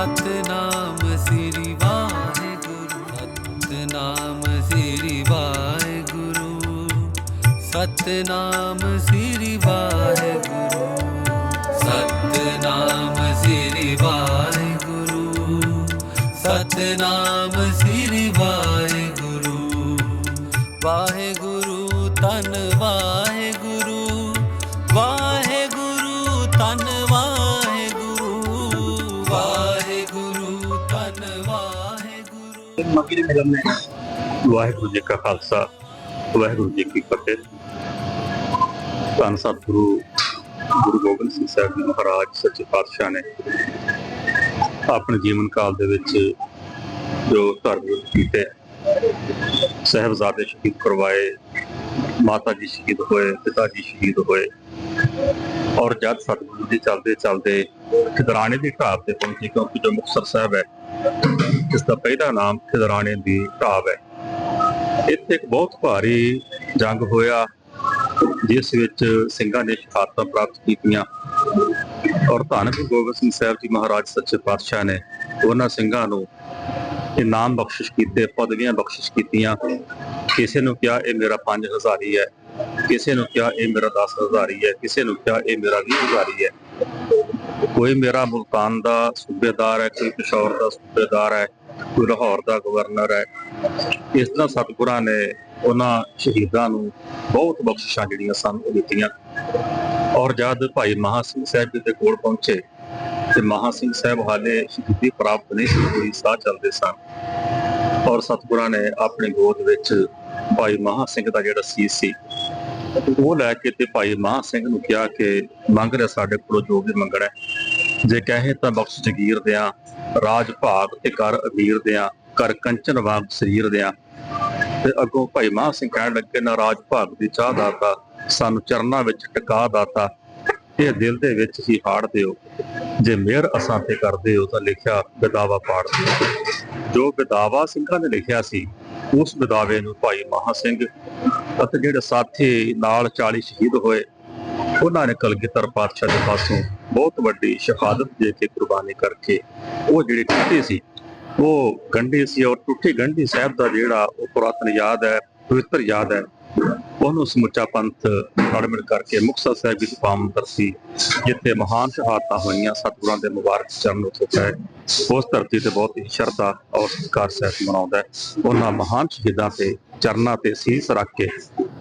ਸਤਨਾਮ ਸ੍ਰੀ ਵਾਹਿਗੁਰੂ, ਸਤਨਾਮ ਸ੍ਰੀ ਵਾਹਿਗੁਰੂ, ਸਤਨਾਮ ਸ੍ਰੀ ਵਾਹਿਗੁਰੂ, ਸਤਨਾਮ ਸ੍ਰੀ ਵਾਹਿਗੁਰੂ, ਸਤਨਾਮ ਸ੍ਰੀ ਵਾਹਿਗੁਰੂ। ਵਾਹਿਗੁਰੂ ਧੰਨ ਵਾਹਿਗੁਰੂ ਵਾਹਿਗੁਰੂ ਧੰਨ ਵਾਹਿਗੁਰੂ ਮੱਕੀ ਦੇ ਮਿਲਣ ਨੇ ਵਾਹਿਗੁਰੂ ਜੀ ਕਾ ਖਾਲਸਾ, ਵਾਹਿਗੁਰੂ ਜੀ ਕੀ ਫਤਿਹ। ਧੰਨ ਸਤਿਗੁਰੂ, ਗੁਰੂ ਗੋਬਿੰਦ ਸਿੰਘ ਸਾਹਿਬ ਜੀ ਮਹਾਰਾਜ, ਸੱਚੇ ਪਾਤਸ਼ਾਹ ਨੇ ਆਪਣੇ ਜੀਵਨ ਕਾਲ ਦੇ ਵਿੱਚ ਜੋ ਧਰਮ ਕੀਤੇ, ਸਹਿਬਜ਼ਾਦੇ ਸ਼ਹੀਦ ਕਰਵਾਏ, ਮਾਤਾ ਜੀ ਸ਼ਹੀਦ ਹੋਏ, ਪਿਤਾ ਜੀ ਸ਼ਹੀਦ ਹੋਏ, ਔਰ ਜਦ ਸਤਿਗੁਰੂ ਜੀ ਚੱਲਦੇ ਚੱਲਦੇ ਖਿਦਰਾਣੇ ਦੀ ਢਾਬ ਤੇ ਪਹੁੰਚੇ, ਕਿਉਂਕਿ ਜੋ ਮੁਕਤਸਰ ਸਾਹਿਬ ਹੈ ਇਸ ਦਾ ਪਹਿਲਾ ਨਾਮ ਖਿਦਰਾਣੇ ਦੀ ਢਾਬ ਹੈ। ਇੱਥੇ ਇੱਕ ਬਹੁਤ ਭਾਰੀ ਜੰਗ ਹੋਇਆ, ਜਿਸ ਵਿੱਚ ਸਿੰਘਾਂ ਨੇ ਸ਼ਹਾਦਤਾਂ ਪ੍ਰਾਪਤ ਕੀਤੀਆਂ। ਔਰ ਧੰਨ ਗੁਰੂ ਗੋਬਿੰਦ ਸਿੰਘ ਸਾਹਿਬ ਜੀ ਮਹਾਰਾਜ ਸੱਚੇ ਪਾਤਸ਼ਾਹ ਨੇ ਉਹਨਾਂ ਸਿੰਘਾਂ ਨੂੰ ਇਨਾਮ ਬਖਸ਼ਿਸ਼ ਕੀਤੇ, ਪਦਵੀਆਂ ਬਖਸ਼ਿਸ਼ ਕੀਤੀਆਂ। ਕਿਸੇ ਨੂੰ ਕਿਹਾ, ਇਹ ਮੇਰਾ 5000 ਹੈ। ਕਿਸੇ ਨੂੰ ਕਿਹਾ ਇਹ ਮੇਰਾ 10000 ਹੈ ਕਿਸੇ ਨੂੰ ਕਿਹਾ ਇਹ ਮੇਰਾ 20000 ਹੈ। ਕੋਈ ਮੇਰਾ ਮੁਲਤਾਨ ਦਾ ਸੂਬੇਦਾਰ ਹੈ, ਕੋਈ ਪਿਸ਼ੌਰ ਦਾ ਸੂਬੇਦਾਰ ਹੈ, ਕੋਈ ਲਾਹੌਰ ਦਾ ਗਵਰਨਰ ਹੈ, ਇਸ ਤਰ੍ਹਾਂ ਸਤਿਗੁਰਾਂ ਨੇ ਉਹਨਾਂ ਸ਼ਹੀਦਾਂ ਨੂੰ ਬਹੁਤ ਬਖਸ਼ਿਸ਼ਾਂ ਜਿਹੜੀਆਂ ਸਨ ਉਹ ਦਿੱਤੀਆਂ। ਔਰ ਜਦ ਭਾਈ ਮਹਾ ਸਿੰਘ ਸਾਹਿਬ ਜੀ ਦੇ ਕੋਲ ਪਹੁੰਚੇ, ਤੇ ਮਹਾ ਸਿੰਘ ਸਾਹਿਬ ਹਾਲੇ ਸ਼ਹੀਦੀ ਪ੍ਰਾਪਤ ਨਹੀਂ ਸੀ ਹੋਈ, ਸਾਹ ਚੱਲਦੇ ਸਨ। ਔਰ ਸਤਿਗੁਰਾਂ ਨੇ ਆਪਣੀ ਗੋਦ ਵਿੱਚ ਭਾਈ ਮਹਾ ਸਿੰਘ ਦਾ ਜਿਹੜਾ ਸੀਸ ਸੀ ਉਹ ਲੈ ਕੇ ਤੇ ਭਾਈ ਮਹਾ ਸਿੰਘ ਨੂੰ ਕਿਹਾ ਕਿ ਮੰਗ ਰਿਹਾ ਸਾਡੇ ਕੋਲੋਂ ਜੋ ਵੀ ਮੰਗਣਾ ਜੇ ਕਹੇ ਤਾਂ ਬਖਸ਼ ਜਗੀਰ ਦਿਆਂ ਰਾਜ ਭਾਗ ਤੇ ਕਰ ਅਮੀਰ ਦਿਆਂ, ਕਰ ਕੰਚਨ ਵਾਂਗ ਸਰੀਰ ਦਿਆਂ। ਤੇ ਅੱਗੋਂ ਭਾਈ ਮਹਾ ਸਿੰਘ ਕਹਿਣ ਲੱਗੇ, ਨਾ ਰਾਜ ਭਾਗ ਦੀ ਚਾਹ ਦਾਤਾ, ਸਾਨੂੰ ਚਰਨਾਂ ਵਿੱਚ ਟਿਕਾ ਦਾਤਾ ਇਹ ਦਿਲ ਦੇ ਵਿੱਚ ਹੀ ਹਾੜ ਦਿਓ। ਜੇ ਮਿਹਰ ਅਸਾਂ ਤੇ ਕਰਦੇ ਹੋ ਤਾਂ ਲਿਖਿਆ ਬਦਾਵਾ ਪਾੜ ਦਿਓ। ਜੋ ਬਿਦਾਵਾ ਸਿੰਘਾਂ ਨੇ ਲਿਖਿਆ ਸੀ, ਉਸ ਬਦਾਵੇ ਨੂੰ ਭਾਈ ਮਹਾ ਸਿੰਘ ਅਤੇ ਜਿਹੜੇ ਸਾਥੀ ਨਾਲ 40 ਸ਼ਹੀਦ ਹੋਏ, ਉਹਨਾਂ ਨੇ ਕਲਗੀਧਰ ਪਾਤਸ਼ਾਹ ਦੇ ਪਾਸੋਂ ਬਹੁਤ ਵੱਡੀ ਸ਼ਹਾਦਤ ਦੇ ਕੇ ਕੁਰਬਾਨੀ ਕਰਕੇ ਉਹ ਜਿਹੜੇ ਟੁੱਟੇ ਸੀ, ਉਹ ਗੰਢੀ ਸੀ ਔਰ ਟੁੱਟੇ ਗੰਢੀ ਸਾਹਿਬ ਦਾ ਜਿਹੜਾ ਉਹ ਪੁਰਾਤਨ ਯਾਦ ਹੈ, ਪਵਿੱਤਰ ਯਾਦ ਹੈ ਉਹਨੂੰ ਸਮੁੱਚਾ ਪੰਥ ਰਲ ਮਿਲ ਕਰਕੇ ਮੁਕਤਸਰ ਸਾਹਿਬ ਦੀ ਪਾਵਨ ਧਰਤੀ ਜਿੱਥੇ ਮਹਾਨ ਸ਼ਹਾਦਤਾਂ ਹੋਈਆਂ ਸਤਿਗੁਰਾਂ ਦੇ ਮੁਬਾਰਕ ਚਰਨ ਉੱਤੇ ਹੈ ਉਸ ਧਰਤੀ ਤੇ ਬਹੁਤ ਹੀ ਸ਼ਰਧਾ ਔਰ ਸਤਿਕਾਰ ਸਹਿਤ ਮਨਾਉਂਦਾ ਹੈ। ਉਹਨਾਂ ਮਹਾਨ ਸ਼ਹੀਦਾਂ ਤੇ ਚਰਨਾਂ ਤੇ ਸੀਸ ਰੱਖ ਕੇ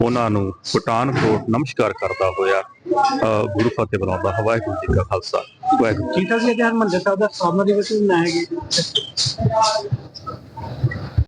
ਉਹਨਾਂ ਨੂੰ ਪਠਾਨਕੋਟ ਨਮਸਕਾਰ ਕਰਦਾ ਹੋਇਆ ਗੁਰੂ ਫਤਿਹ ਬੁਲਾਉਂਦਾ। ਵਾਹਿਗੁਰੂ ਜੀ ਕਾ ਖਾਲਸਾ। ਵਾਹਿਗੁਰੂ ਜੀ ਸੀ ਕਿ ਹਰਮੰਦਰ ਸਾਹਿਬ ਦਾ ਸਾਮਨਾ ਦਿਵਸ ਵੀ ਮਨਾਇਆ ਗਿਆ?